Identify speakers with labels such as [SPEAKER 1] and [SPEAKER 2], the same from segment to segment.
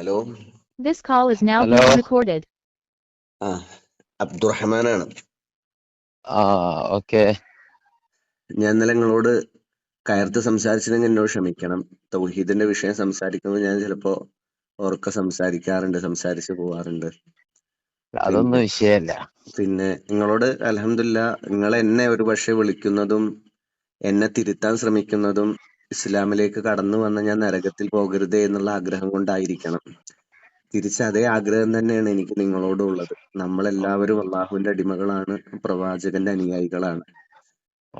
[SPEAKER 1] Hello
[SPEAKER 2] this call is now recorded.
[SPEAKER 1] ആ അബ്ദുറഹ്മാനാണ്.
[SPEAKER 3] ആ ഓക്കെ.
[SPEAKER 1] ഞാൻ ഇന്നലെ നിങ്ങളോട് കയർത്ത് സംസാരിച്ചില്ലെങ്കിൽ എന്നോട് ക്ഷമിക്കണം. തൗഹീദിന്റെ വിഷയം സംസാരിക്കുമ്പോൾ ഞാൻ ചിലപ്പോ ഓർക്ക സംസാരിക്കാറുണ്ട് സംസാരിച്ച് പോവാറുണ്ട്.
[SPEAKER 3] അതൊന്നും വിഷയമല്ല
[SPEAKER 1] പിന്നെ നിങ്ങളോട് അലഹമില്ല നിങ്ങൾ എന്നെ ഒരു പക്ഷെ വിളിക്കുന്നതും എന്നെ തിരുത്താൻ ശ്രമിക്കുന്നതും ഇസ്ലാമിലേക്ക് കടന്നു വന്ന ഞാൻ നരകത്തിൽ പോകരുതേ എന്നുള്ള ആഗ്രഹം കൊണ്ടായിരിക്കണം. തിരിച്ച് അതേ ആഗ്രഹം തന്നെയാണ് എനിക്ക് നിങ്ങളോടും ഉള്ളത്. നമ്മളെല്ലാവരും അള്ളാഹുവിന്റെ അടിമകളാണ് പ്രവാചകന്റെ അനുയായികളാണ്.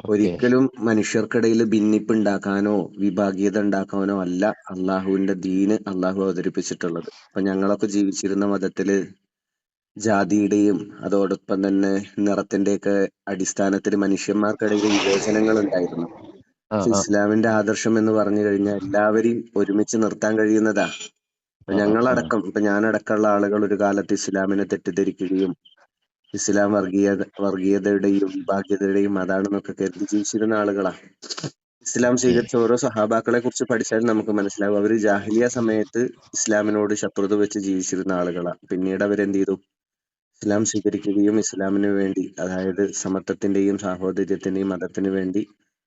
[SPEAKER 1] ഒരിക്കലും മനുഷ്യർക്കിടയിൽ ഭിന്നിപ്പ് ഉണ്ടാക്കാനോ വിഭാഗീയത ഉണ്ടാക്കാനോ അല്ല അള്ളാഹുവിന്റെ ദീന് അള്ളാഹു അവതരിപ്പിച്ചിട്ടുള്ളത്. അപ്പൊ ഞങ്ങളൊക്കെ ജീവിച്ചിരുന്ന മതത്തിൽ ജാതിയുടെയും അതോടൊപ്പം തന്നെ നിറത്തിന്റെയൊക്കെ അടിസ്ഥാനത്തിൽ മനുഷ്യന്മാർക്കിടയിൽ വിവേചനങ്ങൾ ഉണ്ടായിരുന്നു. ഇസ്ലാമിന്റെ ആദർശം എന്ന് പറഞ്ഞു കഴിഞ്ഞാൽ എല്ലാവരെയും ഒരുമിച്ച് നിർത്താൻ കഴിയുന്നതാ. ഇപ്പൊ ഞങ്ങളടക്കം ഇപ്പൊ ഞാനടക്കമുള്ള ആളുകൾ ഒരു കാലത്ത് ഇസ്ലാമിനെ തെറ്റിദ്ധരിക്കുകയും ഇസ്ലാം വർഗീയ വർഗീയതയുടെയും വിഭാഗീയതയുടെയും അതാണെന്നൊക്കെ കരുതി ജീവിച്ചിരുന്ന ആളുകളാ. ഇസ്ലാം സ്വീകരിച്ച ഓരോ സഹാബാക്കളെ കുറിച്ച് പഠിച്ചാൽ നമുക്ക് മനസ്സിലാവും. അവർ ജാഹിലിയ സമയത്ത് ഇസ്ലാമിനോട് ശത്രുത വെച്ച് ജീവിച്ചിരുന്ന ആളുകളാ. പിന്നീട് അവരെന്ത് ചെയ്തു? ഇസ്ലാം സ്വീകരിക്കുകയും ഇസ്ലാമിന് വേണ്ടി അതായത് സമത്വത്തിന്റെയും സാഹോദര്യത്തിന്റെയും മതത്തിന് വേണ്ടി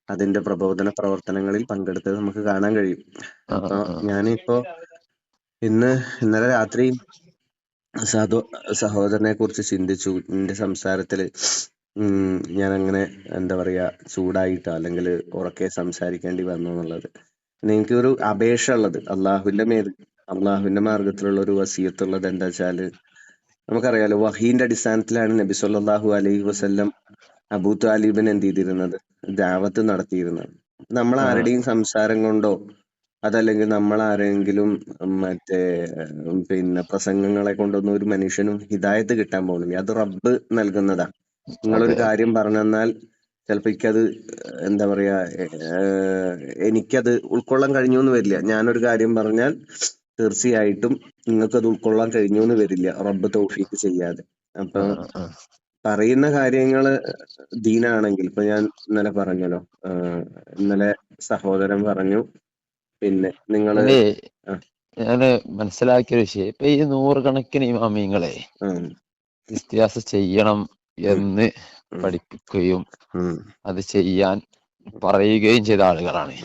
[SPEAKER 1] അതിന്റെ പ്രബോധന പ്രവർത്തനങ്ങളിൽ പങ്കെടുത്തത് നമുക്ക് കാണാൻ കഴിയും. അപ്പൊ ഞാനിപ്പോ ഇന്ന് ഇന്നലെ രാത്രി സാധു സഹോദരനെ കുറിച്ച് ചിന്തിച്ചു. എന്റെ സംസാരത്തിൽ ഉം ഞാൻ അങ്ങനെ എന്താ പറയാ ചൂടായിട്ടോ അല്ലെങ്കിൽ ഉറക്കെ സംസാരിക്കേണ്ടി വന്നു എന്നുള്ളത്. എനിക്കൊരു അപേക്ഷ ഉള്ളത്. അള്ളാഹുവിന്റെ മേൽ അള്ളാഹുവിന്റെ മാർഗത്തിലുള്ള ഒരു വസീയത്തുള്ളത് എന്താ വെച്ചാൽ നമുക്കറിയാലോ വഹീന്റെ അടിസ്ഥാനത്തിലാണ് നബി സല്ലല്ലാഹു അലൈഹി വസല്ലം അബൂ താലിബിന് എന്ത് ചെയ്തിരുന്നത്? ദാവത്ത് നടത്തിയിരുന്നത്. നമ്മൾ ആരുടെയും സംസാരം കൊണ്ടോ അതല്ലെങ്കിൽ നമ്മൾ ആരെങ്കിലും മറ്റേ പിന്നെ പ്രസംഗങ്ങളെ കൊണ്ടൊന്നും ഒരു മനുഷ്യനും ഹിദായത്ത് കിട്ടാൻ പോകുന്നില്ല. അത് റബ്ബ് നൽകുന്നതാ. നിങ്ങളൊരു
[SPEAKER 3] ഒരു
[SPEAKER 1] കാര്യം പറഞ്ഞെന്നാൽ ചിലപ്പോ എനിക്കത് എന്താ പറയാ എനിക്കത് ഉൾക്കൊള്ളാൻ കഴിഞ്ഞു എന്ന് വരില്ല. ഞാനൊരു കാര്യം പറഞ്ഞാൽ തീർച്ചയായിട്ടും നിങ്ങൾക്ക് അത് ഉൾക്കൊള്ളാൻ കഴിഞ്ഞു എന്ന് വരില്ല. റബ്ബ് തൗഫീക്ക് ചെയ്യാതെ. അപ്പൊ. പറയുന്ന കാര്യങ്ങൾ ദീനാണെങ്കിൽ ഇപ്പൊ ഞാൻ ഇന്നലെ പറഞ്ഞല്ലോ ഇന്നലെ സഹോദരൻ പറഞ്ഞു പിന്നെ നിങ്ങൾ
[SPEAKER 3] ഞാൻ മനസ്സിലാക്കിയ ഒരു വിഷയം ഇപ്പൊ ഈ നൂറുകണക്കിന് ഇമാമിങ്ങളെ
[SPEAKER 1] ഉം,
[SPEAKER 3] ഇസ്തിയാസ ചെയ്യണം എന്ന് പഠിപ്പിക്കുകയും അത് ചെയ്യാൻ പറയുകയും ചെയ്ത ആളുകളാണ്.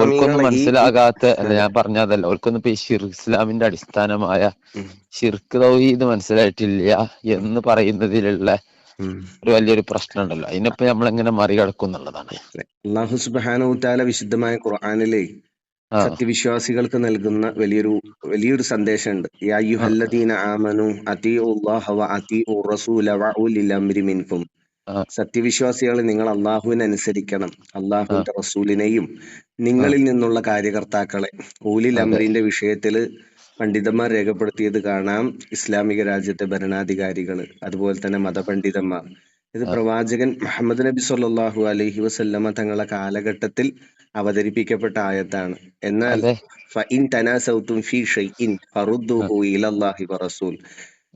[SPEAKER 3] ഓർക്കൊന്നും മനസ്സിലാകാത്ത അല്ല ഞാൻ പറഞ്ഞതല്ല ഓർക്കൊന്നും ഇപ്പൊ ഈ ഷിർ ഇസ്ലാമിന്റെ അടിസ്ഥാനമായ ഷിർക്ക് തൗഹീദ് മനസ്സിലായിട്ടില്ല എന്ന് പറയുന്നതിലുള്ള ഒരു വലിയൊരു പ്രശ്നം ഉണ്ടല്ലോ അതിനിപ്പോ നമ്മൾ എങ്ങനെ മറികടക്കും എന്നുള്ളതാണ്.
[SPEAKER 1] അള്ളാഹു വതആല വിശുദ്ധമായ ഖുർആനിലെ സത്യവിശ്വാസികൾക്ക് നൽകുന്ന വലിയൊരു വലിയൊരു സന്ദേശമുണ്ട്. യാ ആമനു വ അത്തിഉർ റസൂല വ ഉലിൽ അംരി മിൻകും.
[SPEAKER 3] ആ
[SPEAKER 1] സത്യവിശ്വാസികൾ നിങ്ങൾ അള്ളാഹുവിനെ അനുസരിക്കണം അള്ളാഹുവിന്റെ റസൂലിനെയും നിങ്ങളിൽ നിന്നുള്ള കാര്യകർത്താക്കളെ. ഊലിൽ
[SPEAKER 3] അതെ.
[SPEAKER 1] വിഷയത്തിൽ വിഷയത്തിൽ പണ്ഡിതന്മാർ രേഖപ്പെടുത്തിയത് കാണാം. ഇസ്ലാമിക രാജ്യത്തെ ഭരണാധികാരികൾ അതുപോലെ തന്നെ മതപണ്ഡിതന്മാർ. ഇത് പ്രവാചകൻ മുഹമ്മദ് നബി സല്ലാഹു അലഹി വസല്ലമ തങ്ങളുടെ കാലഘട്ടത്തിൽ അവതരിപ്പിക്കപ്പെട്ട ആയത്താണ്. എന്നാൽ ഫഇൻ തനാസൗതും ഫീ ഷൈഇൻ ഫറുദ്ദുഹു ഇലല്ലാഹി വറസൂൽ.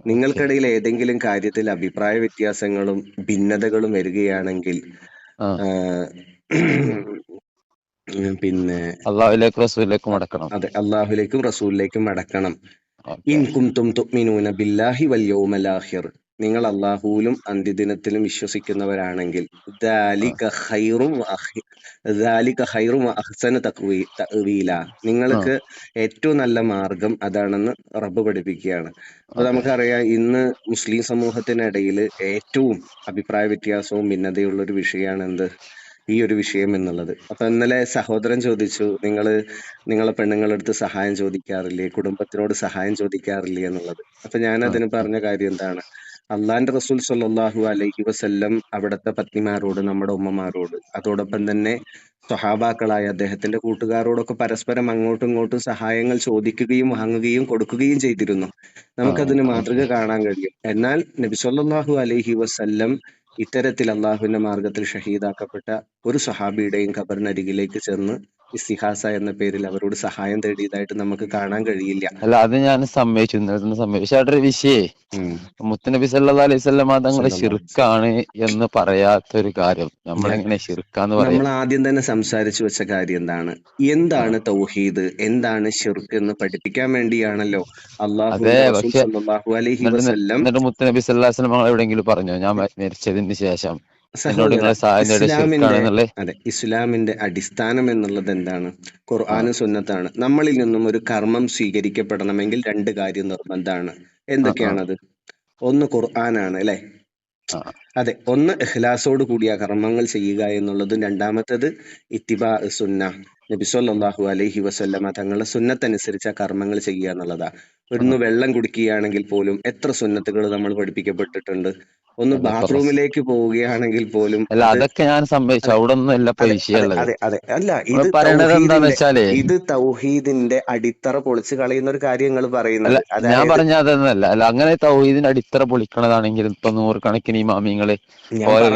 [SPEAKER 1] നിങ്ങൾക്കിടയിൽ ഏതെങ്കിലും കാര്യത്തിൽ അഭിപ്രായ വ്യത്യാസങ്ങളും ഭിന്നതകളും വരികയാണെങ്കിൽ പിന്നെ
[SPEAKER 3] അള്ളാഹുലേക്കും റസൂലിലേക്കും
[SPEAKER 1] അടക്കണം
[SPEAKER 3] മടക്കണം.
[SPEAKER 1] അതെ അള്ളാഹുലേക്കും റസൂലിലേക്കും മടക്കണം.
[SPEAKER 3] ഇൻകും
[SPEAKER 1] ഇൻ കുന്തും തുഅ്മിനൂന ബില്ലാഹി വൽ യൗമൽ ആഖിർ. നിങ്ങൾ അള്ളാഹുവിലും അന്ത്യദിനത്തിലും വിശ്വസിക്കുന്നവരാണെങ്കിൽ അഹ്സന നിങ്ങൾക്ക് ഏറ്റവും നല്ല മാർഗം അതാണെന്ന് റബ്ബ് പഠിപ്പിക്കുകയാണ്. അപ്പൊ നമുക്കറിയാം ഇന്ന് മുസ്ലിം സമൂഹത്തിനിടയിൽ ഏറ്റവും അഭിപ്രായ വ്യത്യാസവും ഭിന്നതയുള്ള ഒരു വിഷയമാണ് എന്ത് ഈ ഒരു വിഷയം എന്നുള്ളത്. അപ്പൊ ഇന്നലെ സഹോദരൻ ചോദിച്ചു നിങ്ങൾ നിങ്ങളെ പെണ്ണുങ്ങളടുത്ത് സഹായം ചോദിക്കാറില്ലേ? കുടുംബത്തിനോട് സഹായം ചോദിക്കാറില്ലേ? എന്നുള്ളത്. അപ്പൊ ഞാൻ അതിന് പറഞ്ഞ കാര്യം എന്താണ്? അള്ളാന്റെ റസൂൽ സ്വല്ലല്ലാഹു അലൈഹി വസല്ലം അവിടുത്തെ പത്നിമാരോട് നമ്മുടെ ഉമ്മമാരോട് അതോടൊപ്പം തന്നെ സ്വഹാബാക്കളായ അദ്ദേഹത്തിന്റെ കൂട്ടുകാരോടൊക്കെ പരസ്പരം അങ്ങോട്ടും ഇങ്ങോട്ടും സഹായങ്ങൾ ചോദിക്കുകയും വാങ്ങുകയും കൊടുക്കുകയും ചെയ്തിരുന്നു. നമുക്കതിന് മാതൃക കാണാൻ കഴിയും. എന്നാൽ നബി സ്വല്ലല്ലാഹു അലൈഹി വസല്ലം ഇത്തരത്തിൽ അള്ളാഹുവിന്റെ മാർഗത്തിൽ ഷഹീദാക്കപ്പെട്ട ഒരു സഹാബിയുടെയും ഖബറിനരികിലേക്ക് ചെന്ന് ഇസ്തിഹാസ എന്ന പേരിൽ അവരോട് സഹായം തേടിയതായിട്ട് നമുക്ക് കാണാൻ കഴിയില്ല.
[SPEAKER 3] അല്ല അത് ഞാൻ സമ്മതിച്ചു. ഇന്നലെ സമ്മതിച്ചു ഒരു വിഷയേ. മുത്തനബി സല്ലാ അലൈഹി വസല്ലമ തങ്ങളെ
[SPEAKER 1] സല്ലല്ലാഹു അലൈഹി
[SPEAKER 3] ശിർക്കാണ് എന്ന് പറയാത്തൊരു കാര്യം. നമ്മളെങ്ങനെ ശിർക്കാന്ന് പറയാ?
[SPEAKER 1] നമ്മൾ ആദ്യം തന്നെ സംസാരിച്ചു വെച്ച കാര്യം എന്താണ്? എന്താണ് തൗഹീദ്? എന്താണ് ഷിർക്ക് എന്ന് പഠിപ്പിക്കാൻ വേണ്ടിയാണല്ലോ അള്ളാഹു അലൈഹി വസല്ലം
[SPEAKER 3] മുത്തനബി സല്ലാ അലൈഹി വസല്ലമ എവിടെയെങ്കിലും പറഞ്ഞോ? ഞാൻ മരിച്ചതിന് ശേഷം.
[SPEAKER 1] ഇസ്ലാമിന്റെ അതെ ഇസ്ലാമിന്റെ അടിസ്ഥാനം എന്നുള്ളത് എന്താണ്? ഖുർആാനും സുന്നത്താണ്. നമ്മളിൽ നിന്നും ഒരു കർമ്മം സ്വീകരിക്കപ്പെടണമെങ്കിൽ രണ്ട് കാര്യം നിർബന്ധമാണ്. എന്തൊക്കെയാണത്? ഒന്ന് ഖുർആനാണ് അല്ലെ? അതെ ഒന്ന് ഇഹ്ലാസോട് കൂടിയ കർമ്മങ്ങൾ ചെയ്യുക എന്നുള്ളതും രണ്ടാമത്തേത് ഇത്തിബാ സുന്ന. നബിസ്വല്ലാഹു അലൈഹി വസല്ലമ തങ്ങളുടെ സുന്നത്തനുസരിച്ച് ആ കർമ്മങ്ങൾ ചെയ്യുക എന്നുള്ളതാ. ഒന്ന് വെള്ളം കുടിക്കുകയാണെങ്കിൽ പോലും എത്ര സുന്നത്തുകൾ നമ്മൾ പഠിപ്പിക്കപ്പെട്ടിട്ടുണ്ട്? ഒന്ന്. ബാത്റൂമിലേക്ക് പോവുകയാണെങ്കിൽ പോലും
[SPEAKER 3] അല്ല അതൊക്കെ ഞാൻ സമ്മതിച്ചു അവിടെ ഒന്നും അല്ല
[SPEAKER 1] അതെ, അതെ, അല്ല ഇത്
[SPEAKER 3] പറയണത് എന്താന്ന്
[SPEAKER 1] തൗഹീദിന്റെ
[SPEAKER 3] വെച്ചാലേ
[SPEAKER 1] ഇത് തൗഹീദിന്റെ അടിത്തറ പൊളിച്ചു കളയുന്ന ഒരു കാര്യം നിങ്ങൾ പറയുന്നത്
[SPEAKER 3] ഞാൻ പറഞ്ഞ അതൊന്നല്ല. അല്ല അങ്ങനെ തൗഹീദിന്റെ അടിത്തറ പൊളിക്കണതാണെങ്കിൽ ഇപ്പൊ നൂറുകണക്കിന് ഈ
[SPEAKER 1] മാമിയങ്ങൾ
[SPEAKER 3] ഓരോ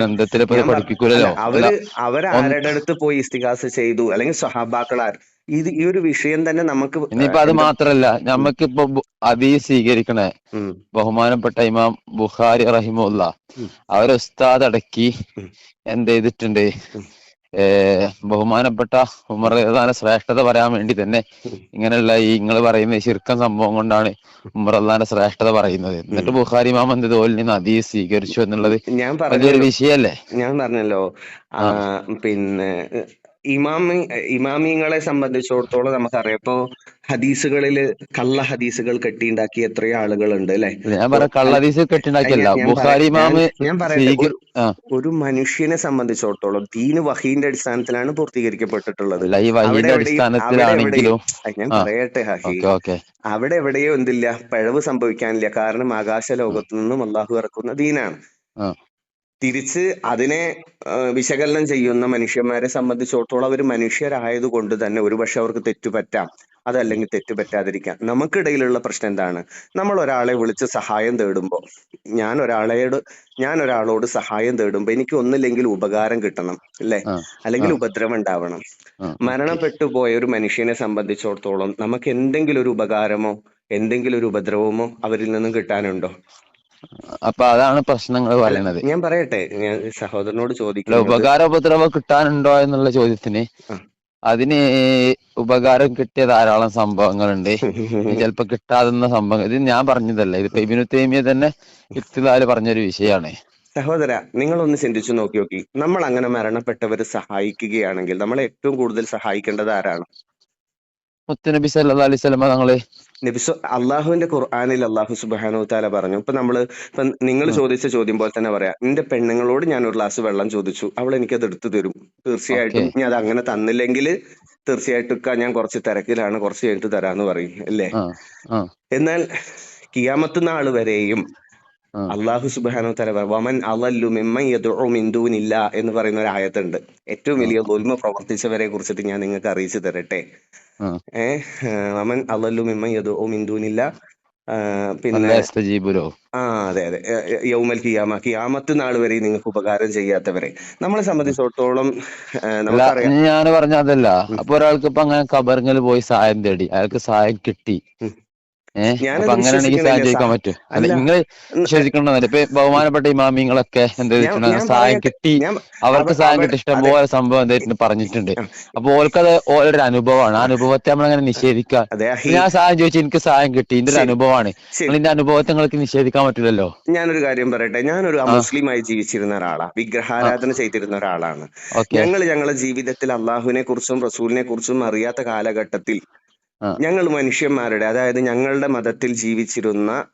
[SPEAKER 3] പഠിപ്പിക്കൂലല്ലോ?
[SPEAKER 1] അല്ല,
[SPEAKER 3] അവർ
[SPEAKER 1] അവരാരുടെ അടുത്ത് പോയി ഇസ്തിഹാസ ചെയ്തു? അല്ലെങ്കിൽ സഹാബാക്കളാർ ഇത് ഈ ഒരു വിഷയം തന്നെ നമുക്ക്
[SPEAKER 3] ഇനിയിപ്പോ അത് മാത്രല്ല ഞമ്മക്കിപ്പോ അതീ സ്വീകരിക്കണേ. ബഹുമാനപ്പെട്ട ഇമാം ബുഖാരി റഹിമുല്ല. അവരെ ഉസ്താദ് അടക്കി. എന്ത് ചെയ്തിട്ടുണ്ട്? ബഹുമാനപ്പെട്ട ഉമർ റളിയല്ലാഹുവിന്റെ ശ്രേഷ്ഠത പറയാൻ വേണ്ടി തന്നെ ഇങ്ങനെയുള്ള ഈ നിങ്ങൾ പറയുന്ന ശിർക്കം സംഭവം കൊണ്ടാണ് ഉമർ അള്ളാന്റെ ശ്രേഷ്ഠത പറയുന്നത്. എന്നിട്ട് ബുഖാരി ഇമാം എന്ത് തോലിൽ നിന്ന് ഹദീസ് സ്വീകരിച്ചു എന്നുള്ളത്
[SPEAKER 1] ഞാൻ പറഞ്ഞല്ലോ.
[SPEAKER 3] വിഷയല്ലേ
[SPEAKER 1] ഞാൻ പറഞ്ഞല്ലോ. ആ, പിന്നെ ഇമാമി ഇമാമിങ്ങളെ സംബന്ധിച്ചിടത്തോളം നമുക്കറിയാം. ഇപ്പോ ഹദീസുകളിൽ കള്ള ഹദീസുകൾ കെട്ടിയുണ്ടാക്കിയ എത്രയോ ആളുകളുണ്ട് അല്ലെ?
[SPEAKER 3] അല്ല, ഞാൻ പറയാം കള്ളഹദീസ് കെട്ടിണ്ടാക്കിയല്ല
[SPEAKER 1] ഞാൻ- ഞാൻ
[SPEAKER 3] ബുഖാരി. ഇമാമ്
[SPEAKER 1] ഞാൻ- പറയട്ടെ ഒരു മനുഷ്യനെ സംബന്ധിച്ചിടത്തോളം ദീന് വഹീന്റെ അടിസ്ഥാനത്തിലാണ് പൂർത്തീകരിക്കപ്പെട്ടിട്ടുള്ളത്. ഞാൻ. പറയട്ടെ ഹഹി. അവിടെ എവിടെയോ എന്തില്ല പിഴവ് സംഭവിക്കാനില്ല. കാരണം ആകാശ ലോകത്തു നിന്നും അള്ളാഹു ഇറക്കുന്ന ദീനാണ്. തിരിച്ച് അതിനെ വിശകലനം ചെയ്യുന്ന മനുഷ്യന്മാരെ സംബന്ധിച്ചിടത്തോളം അവർ മനുഷ്യരായത് കൊണ്ട് തന്നെ ഒരുപക്ഷെ അവർക്ക് തെറ്റുപറ്റാം അതല്ലെങ്കിൽ തെറ്റുപറ്റാതിരിക്കാം നമുക്കിടയിലുള്ള പ്രശ്നം എന്താണ്? നമ്മൾ ഒരാളെ വിളിച്ച് സഹായം തേടുമ്പോൾ ഞാൻ ഒരാളോട് ഞാൻ ഒരാളോട് സഹായം തേടുമ്പോൾ എനിക്ക് ഒന്നില്ലെങ്കിൽ ഉപകാരം കിട്ടണം അല്ലെ? അല്ലെങ്കിൽ ഉപദ്രവം ഉണ്ടാവണം. മരണപ്പെട്ടു പോയ ഒരു മനുഷ്യനെ സംബന്ധിച്ചിടത്തോളം നമുക്ക് എന്തെങ്കിലും ഒരു ഉപകാരമോ എന്തെങ്കിലും ഒരു ഉപദ്രവമോ അവരിൽ നിന്നും കിട്ടാനുണ്ടോ?
[SPEAKER 3] അപ്പൊ അതാണ് പ്രശ്നങ്ങൾ പറയുന്നത്.
[SPEAKER 1] ഞാൻ പറയട്ടെ ഞാൻ സഹോദരനോട് ചോദിക്കുന്നത്
[SPEAKER 3] ഉപകാര ഉപദ്രവം കിട്ടാനുണ്ടോ എന്നുള്ള ചോദ്യത്തിന്. അതിന് ഉപകാരം കിട്ടിയ ധാരാളം സംഭവങ്ങളുണ്ട്. ചിലപ്പോ കിട്ടാതെന്ന സംഭവം ഇത് ഞാൻ പറഞ്ഞതല്ല. ഇത് ഇബിനു തേമിയ തന്നെ ഇഫ്തിലാൽ പറഞ്ഞൊരു വിഷയമാണ്
[SPEAKER 1] സഹോദര നിങ്ങളൊന്ന് ചിന്തിച്ചു നോക്കി നോക്കി. നമ്മൾ അങ്ങനെ മരണപ്പെട്ടവരെ സഹായിക്കുകയാണെങ്കിൽ നമ്മളെ ഏറ്റവും കൂടുതൽ സഹായിക്കേണ്ടത് ആരാണ്?
[SPEAKER 3] മുത്തനബി സല്ലാ അലൈഹി തങ്ങൾ
[SPEAKER 1] നബിസ് അള്ളാഹുവിന്റെ ഖുർആാനിൽ അള്ളാഹു സുബാനു താല പറഞ്ഞു. ഇപ്പൊ നമ്മൾ ഇപ്പൊ നിങ്ങൾ ചോദിച്ച ചോദ്യം പോലെ തന്നെ പറയാം. നിന്റെ പെണ്ണുങ്ങളോട് ഞാൻ ഒരു ഗ്ലാസ് വെള്ളം ചോദിച്ചു. അവൾ എനിക്ക് അത് എടുത്തു തരും. തീർച്ചയായിട്ടും. ഞാൻ അത് അങ്ങനെ തന്നില്ലെങ്കിൽ തീർച്ചയായിട്ടും ഞാൻ കുറച്ച് തിരക്കിലാണ് കുറച്ച് കഴിഞ്ഞിട്ട് തരാന്ന് പറയും. അല്ലേ? എന്നാൽ കിയാമത്ത് നാൾ വരെയും. അള്ളാഹു സുബാനു തല വമൻ അലല്ലു മിമ്മൻ യദുഉ മിൻ ദൂനില്ല എന്ന് പറയുന്ന ഒരു ആയത്തുണ്ട്. ഏറ്റവും വലിയ ദുൽമ പ്രവർത്തിച്ചവരെ കുറിച്ചിട്ട് ഞാൻ നിങ്ങൾക്ക് അറിയിച്ചു തരട്ടെ.
[SPEAKER 3] ഏ
[SPEAKER 1] ഏഹ് വമൻ അലല്ലു മിമ്മൻ യദുഉ മിൻ ദൂനില്ല പിന്നെ ആ അതെ അതെ. യൗമൽ കിയാമ കിയാമത്ത് നാൾ വരെ നിങ്ങൾക്ക് ഉപകാരം ചെയ്യാത്തവരെ. നമ്മളെ സംബന്ധിച്ചിടത്തോളം
[SPEAKER 3] ഞാൻ പറഞ്ഞ അതല്ല അപ്പൊ ഒരാൾക്ക് ഇപ്പൊ അങ്ങനെ കബറിങ്ങൽ പോയി സഹായം തേടി അയാൾക്ക് സഹായം കിട്ടി. അങ്ങനെയാണെങ്കിൽ
[SPEAKER 1] വിശ്വസിക്കണില്ല.
[SPEAKER 3] സഹായം ചോദിക്കാൻ
[SPEAKER 1] സഹ-
[SPEAKER 3] പറ്റും. അല്ല. നിങ്ങൾ വിശ്വസിക്കണമെന്നില്ല. ഇപ്പൊ ബഹുമാനപ്പെട്ട ഇമാമിങ്ങളൊക്കെ എന്താ സഹായം കിട്ടി. അവർക്ക്
[SPEAKER 1] അവർ-
[SPEAKER 3] സഹായം കിട്ടി. ഇഷ്ടംപോലെ സംഭവം എന്തായിട്ട് പറഞ്ഞിട്ടുണ്ട്. അപ്പൊ ഓൾക്കത് ഓരോരു അനുഭവമാണ് ആ അനുഭവത്തെ നമ്മളങ്ങനെ നിഷേധിക്കുക.
[SPEAKER 1] അതെ
[SPEAKER 3] ഞാൻ സഹായം ചോദിച്ചു എനിക്ക് സഹായം കിട്ടി. ഇതിന്റെ ഒരു. അനുഭവമാണ്.
[SPEAKER 1] ശരി.
[SPEAKER 3] അനുഭവത്തെ നിങ്ങൾക്ക് നിഷേധിക്കാൻ പറ്റില്ലല്ലോ?
[SPEAKER 1] ഞാനൊരു കാര്യം പറയട്ടെ. ഞാനൊരു മുസ്ലിമായി ജീവിച്ചിരുന്ന ഒരാളാ. വിഗ്രഹാരാധന ചെയ്തിരുന്ന ഒരാളാണ്. ഞങ്ങൾ ഞങ്ങളുടെ ജീവിതത്തിൽ അള്ളാഹുവിനെ കുറിച്ചും റസൂലിനെ കുറിച്ചും അറിയാത്ത കാലഘട്ടത്തിൽ. ഞങ്ങൾ മനുഷ്യന്മാരുടെ അതായത് ഞങ്ങളുടെ മതത്തിൽ ജീവിച്ചിരുന്ന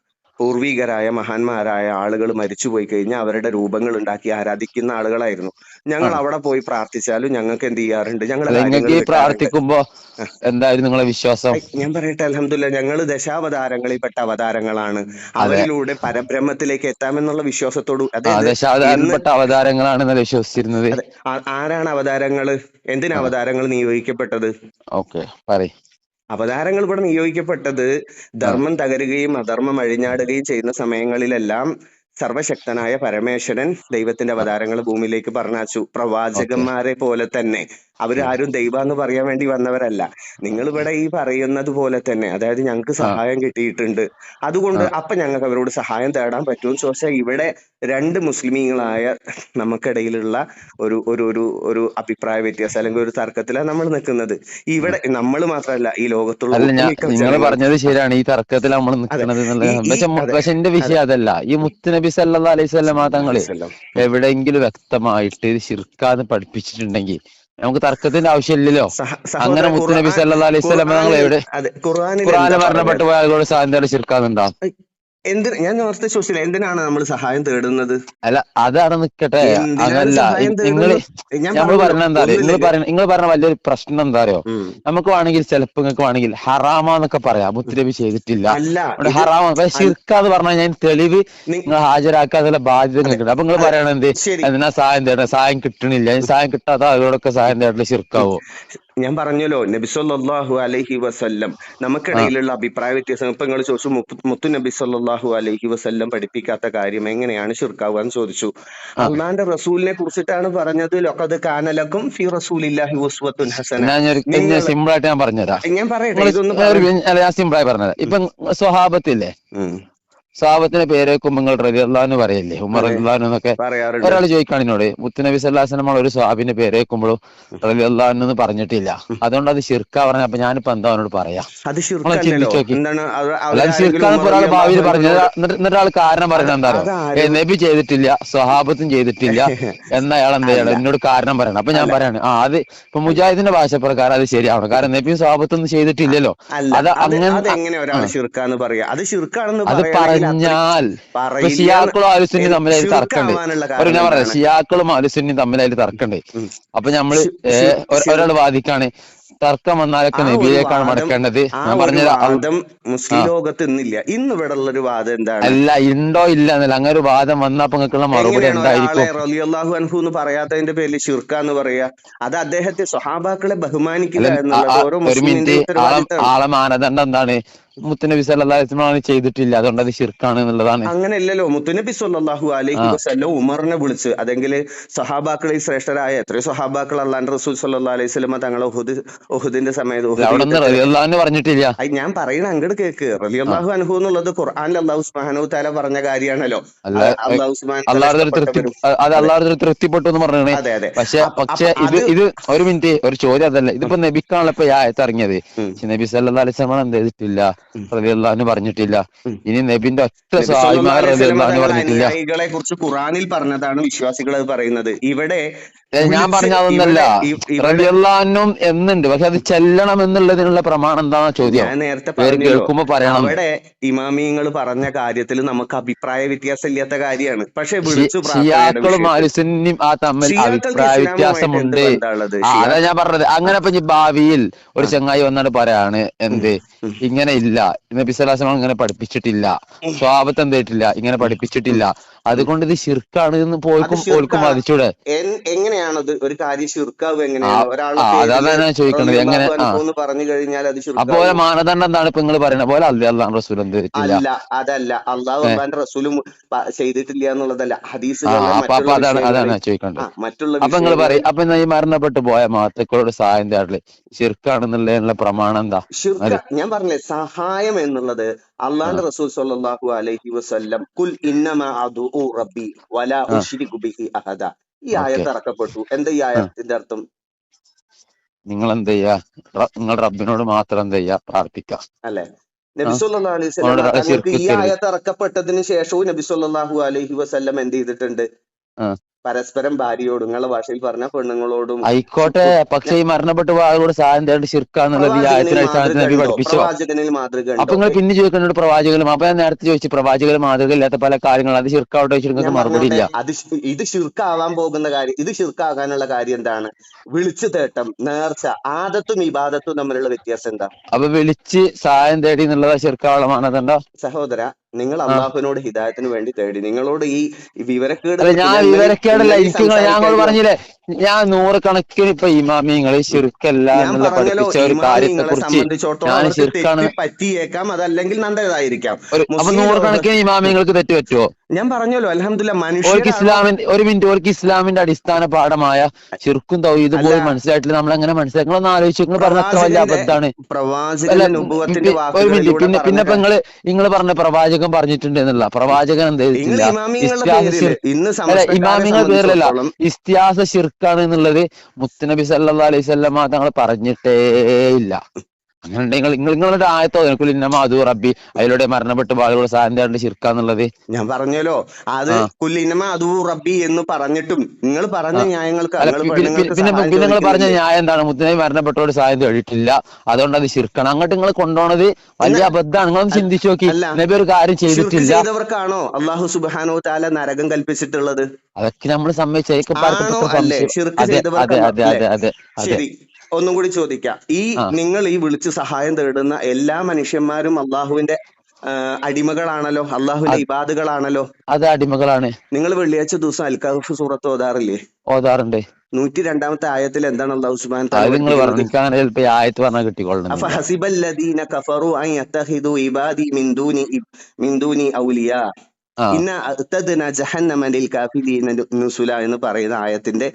[SPEAKER 1] പൂർവികരായ മഹാന്മാരായ ആളുകൾ മരിച്ചുപോയി കഴിഞ്ഞാൽ അവരുടെ രൂപങ്ങൾ ഉണ്ടാക്കി ആരാധിക്കുന്ന ആളുകളായിരുന്നു. ഞങ്ങൾ അവിടെ പോയി പ്രാർത്ഥിച്ചാലും ഞങ്ങൾക്ക് എന്ത് ചെയ്യാറുണ്ട്? ഞങ്ങൾ
[SPEAKER 3] പ്രാർത്ഥിക്കുമ്പോ എന്തായാലും നിങ്ങളെ വിശ്വാസം?
[SPEAKER 1] ഞാൻ പറയട്ടെ അലഹമില്ല ഞങ്ങൾ ദശാവതാരങ്ങളിൽ പെട്ട അവതാരങ്ങളാണ്. അവരിലൂടെ പരബ്രഹ്മത്തിലേക്ക് എത്താമെന്നുള്ള വിശ്വാസത്തോട്
[SPEAKER 3] ദശാവതാരപ്പെട്ട അവതാരങ്ങളാണെന്നല്ല വിശ്വസിച്ചിരുന്നത്.
[SPEAKER 1] ആരാണ് അവതാരങ്ങൾ? എന്തിനാ അവതാരങ്ങൾ നിയോഗിക്കപ്പെട്ടത്?
[SPEAKER 3] ഓക്കെ പറയ്.
[SPEAKER 1] അവതാരങ്ങൾ ഇവിടെ നിയോഗിക്കപ്പെട്ടത് ധർമ്മം തകരുകയും അധർമ്മം അഴിഞ്ഞാടുകയും ചെയ്യുന്ന സമയങ്ങളിലെല്ലാം സർവശക്തനായ പരമേശ്വരൻ ദൈവത്തിന്റെ അവതാരങ്ങൾ ഭൂമിയിലേക്ക് പറഞ്ഞു പ്രവാചകന്മാരെ പോലെ തന്നെ. അവരാരും ദൈവം എന്ന് പറയാൻ വേണ്ടി വന്നവരല്ല. നിങ്ങൾ ഇവിടെ ഈ പറയുന്നത് പോലെ തന്നെ അതായത് ഞങ്ങൾക്ക് സഹായം കിട്ടിയിട്ടുണ്ട്. അതുകൊണ്ട് അപ്പൊ ഞങ്ങൾക്ക് അവരോട് സഹായം തേടാൻ പറ്റുമെന്ന് ചോദിച്ചാൽ ഇവിടെ രണ്ട് മുസ്ലിമീങ്ങളായ നമുക്കിടയിലുള്ള ഒരു ഒരു ഒരു ഒരു അഭിപ്രായ വ്യത്യാസം അല്ലെങ്കിൽ ഒരു തർക്കത്തിലാണ് നമ്മൾ നിൽക്കുന്നത്. ഇവിടെ നമ്മൾ മാത്രമല്ല ഈ ലോകത്തുള്ള
[SPEAKER 3] നിങ്ങൾ പറഞ്ഞത് ശരിയാണ്. ഈ തർക്കത്തിൽ നമ്മൾ നിൽക്കുന്നത് പക്ഷെ എന്റെ വിഷയം അതല്ല. ഈ മുത്തുനബി സല്ലല്ലാഹു അലൈഹി വസല്ലമ
[SPEAKER 1] തങ്ങൾ.
[SPEAKER 3] എവിടെയെങ്കിലും വ്യക്തമായിട്ട് ഇത് ശിർക്കാന്ന് പഠിപ്പിച്ചിട്ടുണ്ടെങ്കിൽ നമുക്ക് തർക്കത്തിന്റെ ആവശ്യമില്ലല്ലോ. അങ്ങനെ മുത്തുനബി സല്ലാ അലൈഹി വസല്ലമ തങ്ങൾ എവിടെ?
[SPEAKER 1] ഖുർആനിൽ
[SPEAKER 3] മരണപ്പെട്ടു പോയ ആളുകളുടെ സാന്താട് ശിർക്കാന്നുണ്ടോ?
[SPEAKER 1] എന്തിന്? ഞാൻ നേരത്തെ ചോദിച്ചില്ല എന്തിനാണ് നമ്മൾ സഹായം തേടുന്നത്?
[SPEAKER 3] അല്ല അതാണ് നിക്കട്ടെ. അതല്ല
[SPEAKER 1] നിങ്ങൾ
[SPEAKER 3] നമ്മൾ പറഞ്ഞ എന്താ നിങ്ങൾ പറഞ്ഞ നിങ്ങൾ പറഞ്ഞ വലിയൊരു പ്രശ്നം എന്താ അറിയോ? നമുക്ക് വേണമെങ്കിൽ ചിലപ്പോ നിങ്ങൾക്ക് വേണമെങ്കിൽ ഹറാമാന്നൊക്കെ പറയാം. മുത്തുനബി ചെയ്തിട്ടില്ല. ഹറാമ ഷിർക്കാന്ന് പറഞ്ഞാൽ ഞാൻ തെളിവ് നിങ്ങൾ ഹാജരാക്കാതുള്ള ബാധ്യത നിങ്ങൾക്കുണ്ട് അപ്പൊ നിങ്ങൾ പറയണെന്ത് എന്ത്? എന്തിനാ സഹായം തേടണം? സഹായം കിട്ടണില്ല. സഹായം കിട്ടാത്ത ആളുകളൊക്കെ സഹായം തേടൽ ഷിർക്കാവോ
[SPEAKER 1] ഞാൻ പറഞ്ഞല്ലോ നബി സല്ലല്ലാഹു അലൈഹി വസല്ലം. നമുക്കിടയിലുള്ള അഭിപ്രായ വ്യത്യാസം ഇപ്പൊ നിങ്ങൾ ചോദിച്ചു മുത്തു നബി സല്ലല്ലാഹു അലൈഹി വസല്ലം പഠിപ്പിക്കാത്ത കാര്യം എങ്ങനെയാണ് ശിർക്കാവുക എന്ന് ചോദിച്ചു. അള്ളാന്റെ റസൂലിനെ കുറിച്ചിട്ടാണ് പറഞ്ഞത് ലൊക്കത് കാനലക്കും ഫി റസൂലില്ലാഹി ഉസ്വത്തുൻ ഹസന.
[SPEAKER 3] സിമ്പിൾ ആയിട്ട് ഞാൻ പറഞ്ഞുതരാം.
[SPEAKER 1] ഞാൻ പറയട്ടെ ഇതൊന്നും
[SPEAKER 3] സിമ്പിൾ ആയി പറഞ്ഞത് ഇപ്പൊ സ്വഹാബത്തില്ലേ?
[SPEAKER 1] ഉം.
[SPEAKER 3] സ്വഹാബത്തിന്റെ പേര് വെക്കുമ്പോൾ നിങ്ങൾ റലിയല്ലാന്ന് പറയല്ലേ? ഉമർ എന്നൊക്കെ
[SPEAKER 1] പറയാറുണ്ട്.
[SPEAKER 3] ഒരാൾ ചോദിക്കാണ് എന്നോട് മുത്തുനബി സല്ലാസ് നമ്മൾ ഒരു സ്വഹാബിന്റെ പേര് വെക്കുമ്പോഴും റലിയല്ലാന്ന് പറഞ്ഞിട്ടില്ല. അതുകൊണ്ട് അത് ഷിർക്ക പറഞ്ഞ അപ്പൊ ഞാനിപ്പോ എന്താ അവനോട് പറയാ.
[SPEAKER 1] അത്
[SPEAKER 3] നമ്മളെ
[SPEAKER 1] ഷിർക്കല്ലല്ലോ
[SPEAKER 3] ചിന്തിച്ചു നോക്കി.
[SPEAKER 1] എന്താണ്? അവ-
[SPEAKER 3] അല്ലാതെ
[SPEAKER 1] അവരാരെങ്കിലും
[SPEAKER 3] ഒരാൾ ഭാവിയിൽ പറഞ്ഞത് എന്നിട്ട് ആൾ കാരണം പറഞ്ഞ എന്താ നബി ചെയ്തിട്ടില്ല സ്വഹാബത്തും ചെയ്തിട്ടില്ല എന്ന അയാൾ എന്ത് ചെയ്യണം? എന്നോട് കാരണം പറയണം. അപ്പൊ ഞാൻ പറയാണ് ആ അത് ഇപ്പൊ മുജാഹിദിന്റെ ഭാഷ പ്രകാരം അത് ശരിയാണ്. കാരണം നബിയും സ്വഹാബത്തൊന്നും ചെയ്തിട്ടില്ലല്ലോ. അത് അങ്ങനെ
[SPEAKER 1] പറയാ? അത് അത്ര
[SPEAKER 3] പറഞ്ഞാൽ ഷിയാക്കളും ആലുസുന്നി തമ്മിൽ അതിൽ തർക്കണ്ട്. ഒരു ഞാൻ പറയാം ഷിയാക്കളും ആലുസുന്നി തമ്മിൽ അതിൽ തർക്കണ്ട്. അപ്പൊ നമ്മൾ
[SPEAKER 1] ഷിർ
[SPEAKER 3] ഒരാൾ വാദിക്കാണ് തർക്കം വന്നാലൊക്കെ നബിയിലേക്കാണ് മടക്കേണ്ടത്. ഞാൻ
[SPEAKER 1] പറഞ്ഞ
[SPEAKER 3] പറഞ്ഞത്
[SPEAKER 1] മുസ്ലിം ലോകത്ത് ഇന്നില്ല. ഇന്ന് ഇവിടെ ഉള്ള ഒരു വാദം എന്താണ്?
[SPEAKER 3] അല്ല ഉണ്ടോ ഇല്ല എന്നല്ല. അങ്ങനെ ഒരു വാദം വന്നപ്പോ നിങ്ങൾക്കുള്ള മറുപടി എന്തായിരിക്കും?
[SPEAKER 1] അൻഹു എന്ന് പറയാത്തതിന്റെ പേരിൽ ഷിർക്കാന്ന് പറയാ? അത് അദ്ദേഹത്തെ സ്വഹാബാക്കളെ
[SPEAKER 3] ബഹുമാനിക്കില്ല
[SPEAKER 1] എന്നുള്ളത് ഓരോ
[SPEAKER 3] ആളെ മാനദണ്ഡം എന്താണ്? മുത്തുനബി സല്ലല്ലാഹു അലൈഹി വസല്ലം ചെയ്തിട്ടില്ല. അതുകൊണ്ട് അത് ശിർക്കാണ് എന്നുള്ളതാണ്.
[SPEAKER 1] അങ്ങനെയല്ലല്ലോ. മുത്തുനബി സല്ലല്ലാഹു അലൈഹി വസല്ലം ഉമറിനെ വിളിച്ച് അതെങ്കിൽ സഹാബാക്കളിൽ ശ്രേഷ്ഠരായ എത്രയോ സഹാബാക്കൾ അള്ളാന്റെ റസൂൽ സല്ലല്ലാഹു അലൈഹി വസല്ലമ തങ്ങളെ ഉഹുദ് ഉഹുദിന്റെ സമയത്ത്
[SPEAKER 3] പറഞ്ഞിട്ടില്ല.
[SPEAKER 1] ഞാൻ പറയണ അങ്ങോട്ട് കേക്ക്. റളിയല്ലാഹു അൻഹു എന്നുള്ളത് ഖുർആനിൽ അള്ളാഹു സുബ്ഹാനഹു തആല പറഞ്ഞ കാര്യമാണല്ലോ. അള്ളാഹു സുബ്ഹാനഹു
[SPEAKER 3] അത് തൃപ്തിപ്പെട്ടു എന്ന് പറഞ്ഞേ
[SPEAKER 1] അതെ അതെ.
[SPEAKER 3] പക്ഷെ പക്ഷെ ഇത് ഇത് ഒരു മിനിറ്റ് ഒരു ചോദ്യം അതല്ല. ഇതിപ്പോ നബിക്കാണല്ലോ ഇപ്പൊ ഈ ആയത്ത് ഇറങ്ങിയത്. നബി സല്ലല്ലാഹു അലൈഹി വസല്ലം എന്ത് ചെയ്തിട്ടില്ല? റളിയല്ലാഹു പറഞ്ഞിട്ടില്ല. ഇനി നബിന്റെ ഒറ്റ റളിയല്ലാഹു
[SPEAKER 1] തങ്ങൾ
[SPEAKER 3] പറഞ്ഞിട്ടില്ല.
[SPEAKER 1] കുറിച്ച് ഖുർആനിൽ പറഞ്ഞതാണ് വിശ്വാസികൾ അത് പറയുന്നത്. ഇവിടെ
[SPEAKER 3] ഞാൻ
[SPEAKER 1] പറഞ്ഞതൊന്നല്ല.
[SPEAKER 3] പറഞ്ഞ അതൊന്നല്ല എന്നുണ്ട്. പക്ഷെ അത് ചെല്ലണം എന്നുള്ളതിനുള്ള പ്രമാണം എന്താണെന്ന ചോദ്യം?
[SPEAKER 1] ഞാൻ നേരത്തെ
[SPEAKER 3] കേൾക്കുമ്പോ പറയണം.
[SPEAKER 1] അവിടെ ഇമാമിയങ്ങൾ പറഞ്ഞ കാര്യത്തിൽ നമുക്ക് അഭിപ്രായ വ്യത്യാസം ഇല്ലാത്ത കാര്യമാണ്. പക്ഷെ വിളിച്ചു
[SPEAKER 3] ഷിയാക്കളും ആ തമ്മിൽ അഭിപ്രായ വ്യത്യാസമുണ്ട്. അതാ ഞാൻ പറഞ്ഞത്. അങ്ങനെ ഇപ്പൊ ഭാവിയിൽ ഒരു ചങ്ങായി വന്നാണ് പറയാണ് എന്ത്? ഇങ്ങനെ ഇല്ല. ഇന്ന് പിസലാസം ഇങ്ങനെ പഠിപ്പിച്ചിട്ടില്ല. സ്വാപത്ത് എന്തായിട്ടില്ല ഇങ്ങനെ പഠിപ്പിച്ചിട്ടില്ല. അതുകൊണ്ട് ഇത് ശിർക്കാണ് എന്ന്
[SPEAKER 1] പോയിക്കും
[SPEAKER 3] ഓൽക്കും വാദിച്ചൂടെ?
[SPEAKER 1] എങ്ങനെയാണത്? ഒരു കാര്യം
[SPEAKER 3] ശിർക്കാവ്
[SPEAKER 1] എങ്ങനെയാണ്? പേരിൽ
[SPEAKER 3] ഞാൻ ചോദിക്കണത്. എങ്ങനെ?
[SPEAKER 1] പറഞ്ഞു കഴിഞ്ഞാൽ അത്
[SPEAKER 3] അപ്പൊ മാനദണ്ഡം എന്താണ് ഇപ്പൊ നിങ്ങൾ പറയുന്നത് പോലെ അല്ല അള്ളാഹ് റസൂൽ എന്ത്
[SPEAKER 1] അല്ല അതല്ല. അള്ളാഹു അള്ളാന്റെ റസൂലും ചെയ്തിട്ടില്ല എന്നുള്ളതല്ല. ഹദീസ്
[SPEAKER 3] അതാണ് അതാണ് ചോദിക്കേണ്ടത്.
[SPEAKER 1] മറ്റുള്ള
[SPEAKER 3] അപ്പൊ നിങ്ങൾ പറയും അപ്പൊ ഈ മരണപ്പെട്ടു പോയ മഹത്തുക്കളോട് സഹായം തേടൽ ശിർക്കാണെന്നുള്ള പ്രമാണം എന്താ?
[SPEAKER 1] ഞാൻ പറഞ്ഞില്ലേ സഹായം എന്നുള്ളത് അള്ളാന്റെ റസൂൽ സല്ലല്ലാഹു അലൈഹി വസല്ലം കുൽ റബ്ബി വലാ ബിഹി അഹദ. ഈ ആയത്ത് ഇറക്കപ്പെട്ടു എന്താ ഈ ആയത്തിന്റെ അർത്ഥം?
[SPEAKER 3] നിങ്ങൾ എന്ത് ചെയ്യാ നിങ്ങൾ റബ്ബിനോട് മാത്രം എന്ത് ചെയ്യാ? പ്രാർത്ഥിക്കാം.
[SPEAKER 1] അല്ലെ?
[SPEAKER 3] ആ.
[SPEAKER 1] നബി സല്ലല്ലാഹു അലൈഹി ഈ ആയത്ത് ഇറക്കപ്പെട്ടതിന് ശേഷവും നബിസ്വല്ലാഹു അലൈഹി വസല്ലം എന്ത് ചെയ്തിട്ടുണ്ട്? പരസ്പരം ഭാര്യയോടും നിങ്ങളുടെ ഭാഷയിൽ പറഞ്ഞ പെണ്ണുങ്ങളോടും
[SPEAKER 3] ആയിക്കോട്ടെ പക്ഷേ ഈ മരണപ്പെട്ട ആളോട് ഈ
[SPEAKER 1] പ്രവാചകനിൽ മാതൃക
[SPEAKER 3] അപ്പൊ നിങ്ങൾ പിന്നെ ചോദിക്കുന്നുണ്ട് പ്രവാചകനും അപ്പൊ ഞാൻ നേരത്തെ ചോദിച്ചു പ്രവാചകൻ മാതൃക ഇല്ലാത്ത പല കാര്യങ്ങളും അത് ശിർക്കാവട്ടെ ചോദിച്ചിട്ട് മറുപടി ഇല്ല
[SPEAKER 1] അത് ഇത് ശിർക്കാവാൻ പോകുന്ന കാര്യം ഇത് ശിർക്കാകാനുള്ള കാര്യം എന്താണ്? വിളിച്ചു തേട്ടം നേർച്ച ആദത്തും ഇബാദത്തും തമ്മിലുള്ള വ്യത്യാസം എന്താ?
[SPEAKER 3] അപ്പൊ വിളിച്ച് സഹായം തേടി എന്നുള്ളത് ഷിർക്കാവുള്ള മാനദണ്ഡം
[SPEAKER 1] സഹോദര നിങ്ങൾ അള്ളാഹുവിനോട് ഹിദായത്തിന് വേണ്ടി തേടി. നിങ്ങളോട് ഈ വിവരക്കേട്
[SPEAKER 3] ഞാൻ വിവരക്കേടല്ല എനിക്ക് ഞാൻ പറഞ്ഞില്ലേ? ഞാൻ നൂറുകണക്കിന് ഇപ്പൊ ഇമാമിങ്ങൾ ശിർക്കല്ല
[SPEAKER 1] ഞാൻ
[SPEAKER 3] എന്നുള്ള പഠിപ്പിച്ച ഒരു കാര്യത്തെ കുറിച്ച് ഞാൻ ശിർക്കാണ്
[SPEAKER 1] പറ്റിയേക്കാം അതല്ലെങ്കിൽ നല്ലതായിരിക്കാം.
[SPEAKER 3] അപ്പൊ നൂറുകണക്കിന് ഇമാമിങ്ങൾക്ക് തെറ്റ് പറ്റുമോ
[SPEAKER 1] ഞാൻ പറഞ്ഞല്ലോ അലഹമില്ല
[SPEAKER 3] ഓർക്ക് ഇസ്ലാമിന്റെ ഒരു മിനിറ്റ് ഓർക്ക് ഇസ്ലാമിന്റെ അടിസ്ഥാന പാഠമായ ശിർക്കും തൗഹീദ്. പോലും മനസ്സിലായിട്ടില്ല. നമ്മൾ എങ്ങനെ മനസ്സിലാക്കണം ആലോചിച്ചു നിങ്ങൾ പറഞ്ഞ അത്ര വലിയ പി- ഒരു മിനിറ്റ് പിന്നെ പിന്നെ ഇപ്പൊ നിങ്ങൾ നിങ്ങൾ പറഞ്ഞ പ്രവാചകൻ പറഞ്ഞിട്ടുണ്ട് എന്നുള്ള പ്രവാചകൻ എന്താ ഇസ്ലാം ഇമാമിങ്ങൾ പേരിലല്ല.
[SPEAKER 1] ഇസ്ത്യാസ
[SPEAKER 3] ഇസ്തിയാസ ഷിർക്കാണ് എന്നുള്ളത് മുത്തുനബി സല്ലാ അലൈഹി വസല്ലമ തങ്ങൾ പറഞ്ഞിട്ടേ ഇല്ല അങ്ങനെ നിങ്ങൾ നിങ്ങൾ നിങ്ങളുടെ ആയത്തോ? എനിക്കുള്ള ഇന്നമ അതു റബ്ബി അതിലൂടെ മരണപ്പെട്ട് ആളുകളുടെ സാന്താണ്ട് ചിർക്കാന്നുള്ളത്
[SPEAKER 1] ഞാൻ പറഞ്ഞല്ലോ. അത്. കുല്ലിനമ അതു റബ്ബി എന്ന് പറഞ്ഞിട്ടും നിങ്ങൾ പറഞ്ഞ. ന്യായങ്ങൾക്ക്
[SPEAKER 3] പിന്നെ പിന്നെ നിങ്ങൾ പറഞ്ഞ ന്യായം എന്താണ്? മുത്തനെ മരണപ്പെട്ടവരോട് സാധ്യത എഴുതിട്ടില്ല അതുകൊണ്ട് അത് ശിർക്കാണ്. അങ്ങോട്ട് നിങ്ങൾ കൊണ്ടുപോണത് വലിയ
[SPEAKER 1] അബദ്ധമാണ്.
[SPEAKER 3] നിങ്ങൾ നിങ്ങളൊന്ന് ചിന്തിച്ചു നോക്കി. നബി ഒരു കാര്യം ചെയ്തിട്ടില്ല.
[SPEAKER 1] ചെയ്തവർക്കാണോ അള്ളാഹു സുബാനോ താല നരകം കൽപ്പിച്ചിട്ടുള്ളത്?
[SPEAKER 3] അതൊക്കെ നമ്മൾ സമ്മതിച്ചേക്കപ്പാർക്ക്
[SPEAKER 1] ആണോ
[SPEAKER 3] ഇത്ര
[SPEAKER 1] അല്ലേ?
[SPEAKER 3] സംശയം.
[SPEAKER 1] ശിർക്ക്
[SPEAKER 3] അതെ അതെ അതെ അതെ അതെ
[SPEAKER 1] ഒന്നും കൂടി ചോദിക്കാം. ഈ നിങ്ങൾ ഈ വിളിച്ച് സഹായം തേടുന്ന എല്ലാ മനുഷ്യന്മാരും അള്ളാഹുവിന്റെ അടിമകളാണല്ലോ? അള്ളാഹുവിന്റെ ഇബാദുകളാണല്ലോ?
[SPEAKER 3] അത് അടിമകളാണ്.
[SPEAKER 1] നിങ്ങൾ വെള്ളിയാഴ്ച ദിവസം അൽക്കാഫ് സൂറത്ത് ഓതാറില്ലേ?
[SPEAKER 3] ഓതാറുണ്ട്.
[SPEAKER 1] നൂറ്റി രണ്ടാമത്തെ ആയത്തിൽ എന്താണ് അള്ളാഹു സുബാൻ
[SPEAKER 3] അത് അത്തദ്ന പറഞ്ഞു എനിക്ക് അങ്ങനെ ചിലപ്പോ ഈ ആയത്ത് പറഞ്ഞാൽ കിട്ടിക്കൊള്ളണം
[SPEAKER 1] അപ്പൊ ഹസിബല്ലദീന കഫറു അൻ യത്തഖിദു ഇബാദി മിൻ ദൂനി മിൻ ദൂനി ഔലിയാ
[SPEAKER 3] ആ.
[SPEAKER 1] ഇന്ന അഅ്തദ്ന ജഹന്നമ ലിൽ കാഫിരീന നുസുല എന്ന് പറയുന്ന ആയത്തിന്റെ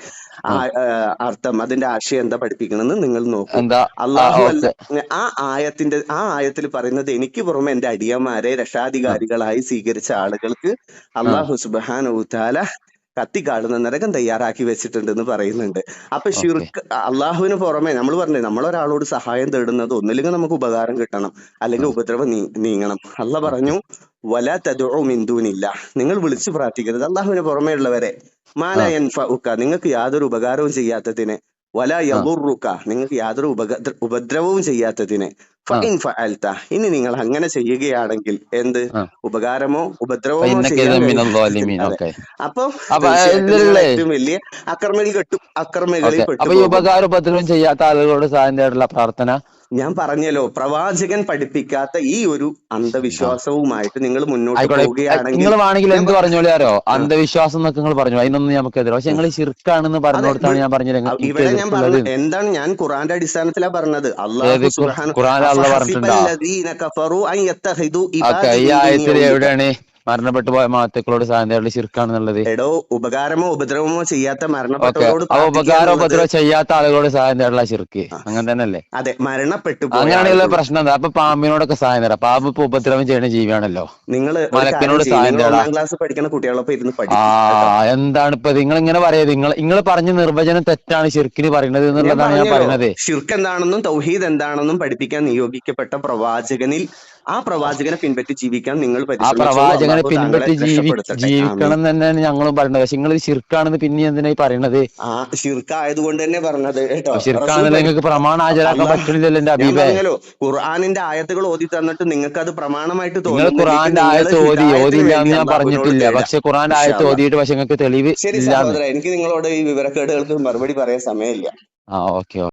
[SPEAKER 1] അർത്ഥം അതിന്റെ ആശയം എന്താ പഠിപ്പിക്കണമെന്ന് നിങ്ങൾ
[SPEAKER 3] നോക്കുക
[SPEAKER 1] അള്ളാഹു
[SPEAKER 3] ആ,
[SPEAKER 1] അല്ല ആ ആയത്തിന്റെ ആ ആയത്തിൽ പറയുന്നത് എനിക്ക് പുറമെ എന്റെ അടിയന്മാരെ രക്ഷാധികാരികളായി സ്വീകരിച്ച ആളുകൾക്ക് അള്ളാഹു സുബാന കത്തിക്കാളുന്ന നരകം തയ്യാറാക്കി വെച്ചിട്ടുണ്ട് എന്ന് പറയുന്നുണ്ട്. അപ്പൊ ഷിർക്ക് അള്ളാഹുവിന് പുറമെ നമ്മൾ പറഞ്ഞേ നമ്മളൊരാളോട് സഹായം തേടുന്നത് ഒന്നില്ലെങ്കിൽ നമുക്ക് ഉപകാരം കിട്ടണം അല്ലെങ്കിൽ ഉപദ്രവം നീങ്ങണം. അല്ല പറഞ്ഞു വല തദുഉ മിൻ ദൂനില്ല നിങ്ങൾ വിളിച്ചു പ്രാർത്ഥിക്കരുത്. അള്ളാഹുവിന് പുറമേയുള്ളവരെ ഉള്ളവരെ മാല യൻഫഉക നിങ്ങൾക്ക് യാതൊരു ഉപകാരവും ചെയ്യാത്തതിന് വല യദുറുക നിങ്ങൾക്ക് യാതൊരു ഉപദ്രവവും ചെയ്യാത്തതിന്
[SPEAKER 3] ഫൈൻ
[SPEAKER 1] ഫഇൻ ഫഅൽത ഇനി നിങ്ങൾ അങ്ങനെ ചെയ്യുകയാണെങ്കിൽ എന്ത്? ഉപകാരമോ ഉപദ്രവമോ അപ്പൊ ഏറ്റവും വലിയ അക്രമികളിൽ കെട്ടു അക്രമികളിൽ പെട്ടു
[SPEAKER 3] ഉപകാരം ഉപദ്രവം ചെയ്യാത്ത ആളുകളോട് പ്രാർത്ഥന
[SPEAKER 1] ഞാൻ പറഞ്ഞല്ലോ പ്രവാചകൻ പഠിപ്പിക്കാത്ത ഈ ഒരു അന്ധവിശ്വാസവുമായിട്ട് നിങ്ങൾ മുന്നോട്ട് പോവുകയാണെങ്കിൽ
[SPEAKER 3] നിങ്ങൾ വേണമെങ്കിൽ എന്ത്
[SPEAKER 1] പറഞ്ഞോളിയാരോ
[SPEAKER 3] അന്ധവിശ്വാസം എന്നൊക്കെ നിങ്ങൾ പറഞ്ഞു? അതിനൊന്നും നമുക്കെതിരെ പക്ഷെ
[SPEAKER 1] ഉം.
[SPEAKER 3] നിങ്ങൾ ശിർക്കാണെന്ന്
[SPEAKER 1] വി-
[SPEAKER 3] ഞാൻ പറഞ്ഞത്.
[SPEAKER 1] ഇവിടെ ഞാൻ
[SPEAKER 3] പറഞ്ഞത്
[SPEAKER 1] പറഞ്ഞ എന്താണ് ഞാൻ ഖുറാന്റെ അടിസ്ഥാനത്തിലാ പറഞ്ഞത്. അള്ളാഹു
[SPEAKER 3] ഖുറാൻ അള്ള പറഞ്ഞിട്ടുണ്ട്? ഈ ആയത്തിൽ എവിടെയാണ്? മരണപ്പെട്ടു പോയ മാത്തുക്കളോട് സാധ്യതയുള്ള ശിർക്കാണെന്നുള്ളത്.
[SPEAKER 1] എടോ ഉപകാരമോ ഉപദ്രവമോ ചെയ്യാത്ത മരണപ്പെട്ടവരോട്
[SPEAKER 3] ഉപകാരമോ
[SPEAKER 1] പ്രാർത്ഥിക്കുക
[SPEAKER 3] ഉപകാരം ഉപദ്രവം ചെയ്യാത്ത ആളുകളോട് സാധ്യതയുള്ള ശിർക്ക്. അങ്ങനെ തന്നെയല്ലേ?
[SPEAKER 1] അതെ മരണപ്പെട്ടു പോയ
[SPEAKER 3] പ്രശ്നം. എന്താ അപ്പൊ പാമ്പിനോടൊക്കെ സാധ്യത തരാം പാമ്പ് ഇപ്പൊ ഉപദ്രവം ചെയ്യുന്ന ജീവിയാണല്ലോ.
[SPEAKER 1] നിങ്ങൾ ഒരു കാര്യം
[SPEAKER 3] മലക്കിനോട്
[SPEAKER 1] ചെയ്യും. നിങ്ങൾ
[SPEAKER 3] സാധ്യതടാ
[SPEAKER 1] ഒന്നാം ക്ലാസ് പഠിക്കുന്ന കുട്ടികളൊപ്പം ഇരുന്ന്
[SPEAKER 3] ആ
[SPEAKER 1] പഠിക്കും
[SPEAKER 3] എന്താണ് ഇപ്പൊ നിങ്ങൾ ഇങ്ങനെ പറയാ നിങ്ങൾ നിങ്ങൾ പറഞ്ഞ നിർവചനം തെറ്റാണ് ശിർക്കിന് പറയുന്നത് എന്നുള്ളതാണ് ഞാൻ പറയുന്നത്.
[SPEAKER 1] ഷിർക്ക് എന്താണെന്നും തൗഹീദ് എന്താണെന്നും പഠിപ്പിക്കാൻ നിയോഗിക്കപ്പെട്ട പ്രവാചകനിൽ ആ പ്രവാചകനെ പിൻപറ്റി ജീവിക്കാൻ നിങ്ങൾ
[SPEAKER 3] ആ പ്രവാചകനെ പിൻപറ്റി ജീവിക്കണം എന്ന് തന്നെയാണ് ഞങ്ങളും പറയുന്നത്. പക്ഷെ നിങ്ങൾ ശിർക്കാണെന്ന് പിന്നെ എന്തിനായി പറയണത്?
[SPEAKER 1] ആ ശിർക്കായതുകൊണ്ട് തന്നെ പറഞ്ഞത് കേട്ടോ. പഠി
[SPEAKER 3] നിങ്ങൾക്ക് പ്രമാണം ഹാജരാക്കാൻ
[SPEAKER 1] അള്ളാഹ്
[SPEAKER 3] പറ്റണില്ലല്ലോ എന്റെ
[SPEAKER 1] അഭിപ്രായം ഖുർആാനിന്റെ ആയത്തുകൾ ഓതി തന്നിട്ട് നിങ്ങൾക്ക് അത് പ്രമാണമായിട്ട് തോന്നുന്നു
[SPEAKER 3] ഖുറാന്റെ ആയത്ത് ഓതി ഓതില്ല എന്ന് ഞാൻ പറഞ്ഞിട്ടില്ല. പക്ഷെ ഖുറാന്റെ ആയത്ത് ഓതിയിട്ട് പക്ഷെ നിങ്ങൾക്ക് തെളിവ്
[SPEAKER 1] ശരി എനിക്ക് നിങ്ങളോട് ഈ വിവരക്കേടുകൾക്ക് മറുപടി പറയാൻ സമയമില്ല.
[SPEAKER 3] ആ ഓക്കെ.